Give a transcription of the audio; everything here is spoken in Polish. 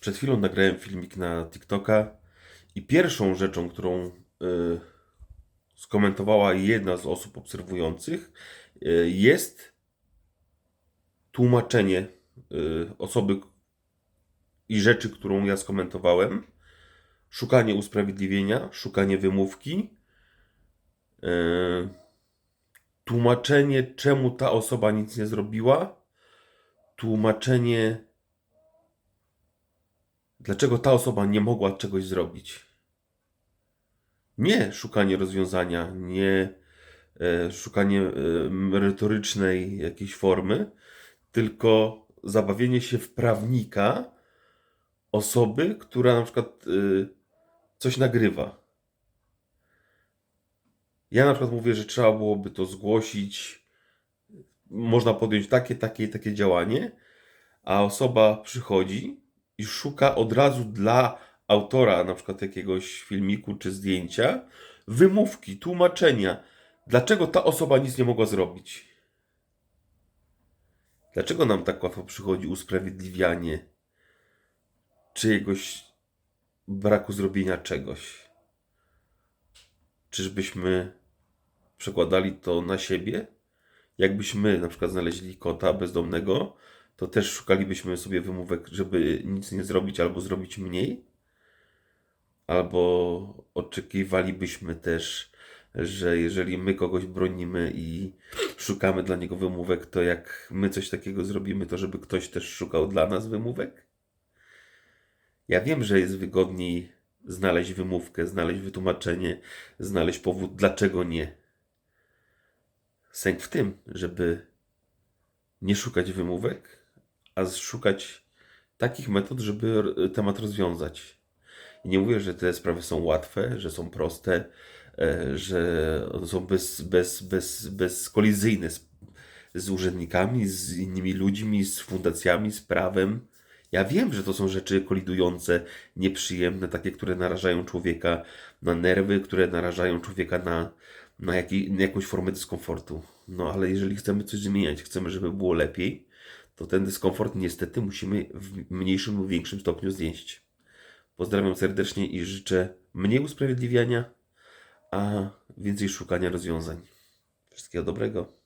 Przed chwilą nagrałem filmik na TikToka i pierwszą rzeczą, którą y, skomentowała jedna z osób obserwujących, y, jest tłumaczenie y, osoby i rzeczy, którą ja skomentowałem. Szukanie usprawiedliwienia, szukanie wymówki, tłumaczenie, czemu ta osoba nic nie zrobiła, tłumaczenie, dlaczego ta osoba nie mogła czegoś zrobić. Nie szukanie rozwiązania, nie e, szukanie e, merytorycznej jakiejś formy, tylko zabawienie się w prawnika osoby, która na przykład e, coś nagrywa. Ja na przykład mówię, że trzeba byłoby to zgłosić, można podjąć takie, takie takie działanie, a osoba przychodzi i szuka od razu dla autora na przykład jakiegoś filmiku czy zdjęcia wymówki, tłumaczenia, dlaczego ta osoba nic nie mogła zrobić. Dlaczego nam tak łatwo przychodzi usprawiedliwianie czyjegoś braku zrobienia czegoś? Czyżbyśmy przekładali to na siebie? Jakbyśmy na przykład znaleźli kota bezdomnego, to też szukalibyśmy sobie wymówek, żeby nic nie zrobić albo zrobić mniej? Albo oczekiwalibyśmy też, że jeżeli my kogoś bronimy i szukamy dla niego wymówek, to jak my coś takiego zrobimy, to żeby ktoś też szukał dla nas wymówek? Ja wiem, że jest wygodniej znaleźć wymówkę, znaleźć wytłumaczenie, znaleźć powód, dlaczego nie. Sęk w tym, żeby nie szukać wymówek, a szukać takich metod, żeby temat rozwiązać. I nie mówię, że te sprawy są łatwe, że są proste, e, że są bez, bez, bez, z, z urzędnikami, z innymi ludźmi, z fundacjami, z prawem. Ja wiem, że to są rzeczy kolidujące, nieprzyjemne, takie, które narażają człowieka na nerwy, które narażają człowieka na, na, jaki, na jakąś formę dyskomfortu. No ale jeżeli chcemy coś zmieniać, chcemy, żeby było lepiej, to ten dyskomfort niestety musimy w mniejszym lub większym stopniu znieść. Pozdrawiam serdecznie i życzę mniej usprawiedliwiania, a więcej szukania rozwiązań. Wszystkiego dobrego.